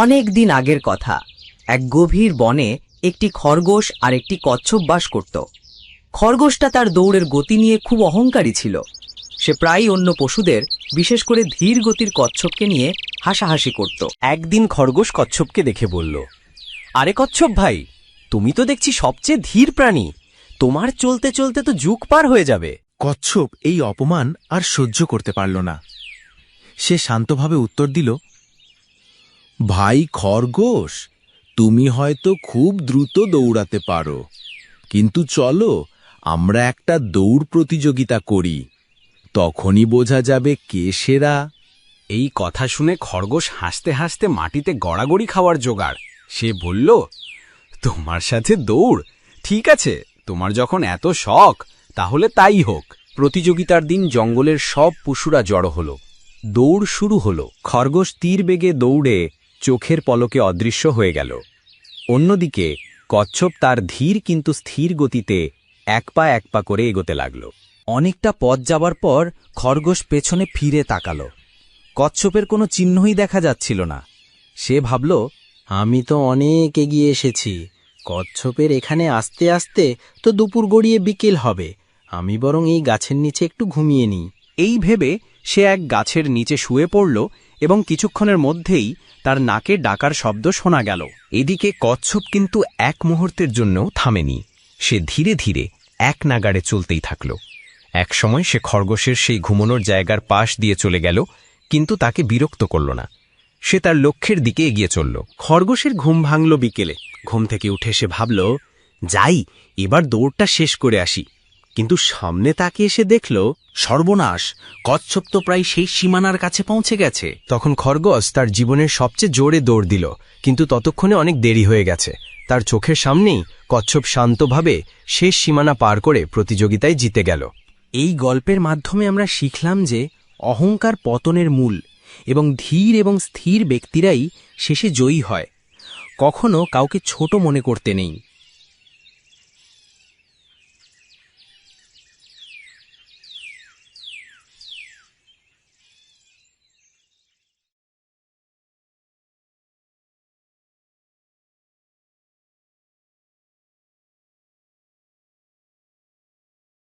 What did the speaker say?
অনেক দিন আগের কথা। এক গভীর বনে একটি খরগোশ আর একটি কচ্ছপ বাস করত। খরগোশটা তার দৌড়ের গতি নিয়ে খুব অহংকারী ছিল। সে প্রায়ই অন্য পশুদের, বিশেষ করে ধীর গতির কচ্ছপকে নিয়ে হাসাহাসি করত। একদিন খরগোশ কচ্ছপকে দেখে বলল, আরে কচ্ছপ ভাই, তুমি তো দেখছি সবচেয়ে ধীর প্রাণী। তোমার চলতে চলতে তো যুগ পার হয়ে যাবে। কচ্ছপ এই অপমান আর সহ্য করতে পারল না। সে শান্তভাবে উত্তর দিল ভাই খরগোশ, তুমি হয়তো খুব দ্রুত দৌড়াতে পারো। কিন্তু চলো, আমরা একটা দৌড় প্রতিযোগিতা করি। তখনই বোঝা যাবে কে সেরা। এই কথা শুনে খরগোশ হাসতে হাসতে মাটিতে গড়াগড়ি খাওয়ার জোগাড়। সে বলল, তোমার সাথে দৌড়? ঠিক আছে, তোমার যখন এত শখ, তাহলে তাই হোক। প্রতিযোগিতার দিন জঙ্গলের সব পশুরা জড়ো হলো। দৌড় শুরু হলো। খরগোশ তীর বেগে দৌড়ে চোখের পলকে অদৃশ্য হয়ে গেল। অন্যদিকে, কচ্ছপ তার ধীর কিন্তু স্থির গতিতে এক পা এক পা করে এগোতে লাগল। অনেকটা পথ যাবার পর খরগোশ পেছনে ফিরে তাকালো। কচ্ছপের কোনো চিহ্নই দেখা যাচ্ছিল না। সে ভাবল, আমি তো অনেক এগিয়ে এসেছি। কচ্ছপের এখানে আসতে আসতে তো দুপুর গড়িয়ে বিকেল হবে। আমি বরং এই গাছের নিচে একটু ঘুমিয়ে নিই। এই ভেবে সে এক গাছের নিচে শুয়ে পড়ল এবং কিছুক্ষণের মধ্যেই তার নাকে ডাকার শব্দ শোনা গেল। এদিকে কচ্ছপ কিন্তু এক মুহূর্তের জন্যও থামেনি। সে ধীরে ধীরে এক নাগাড়ে চলতেই থাকল। একসময় সে খরগোশের সেই ঘুমনোর জায়গার পাশ দিয়ে চলে গেল, কিন্তু তাকে বিরক্ত করল না। সে তার লক্ষ্যের দিকে এগিয়ে চলল। খরগোশের ঘুম ভাঙল বিকেলে। ঘুম থেকে উঠে সে ভাবল, যাই, এবার দৌড়টা শেষ করে আসি। কিন্তু সামনে তাকে এসে দেখল, সর্বনাশ, কচ্ছপ তো প্রায় সেই সীমানার কাছে পৌঁছে গেছে। তখন খরগোশ তার জীবনের সবচেয়ে জোরে দৌড় দিল, কিন্তু ততক্ষণে অনেক দেরি হয়ে গেছে। তার চোখের সামনেই কচ্ছপ শান্তভাবে শেষ সীমানা পার করে প্রতিযোগিতায় জিতে গেল। এই গল্পের মাধ্যমে আমরা শিখলাম যে অহংকার পতনের মূল এবং ধীর এবং স্থির ব্যক্তিরাই শেষে জয়ী হয়। কখনো কাউকে ছোট মনে করতে নেই।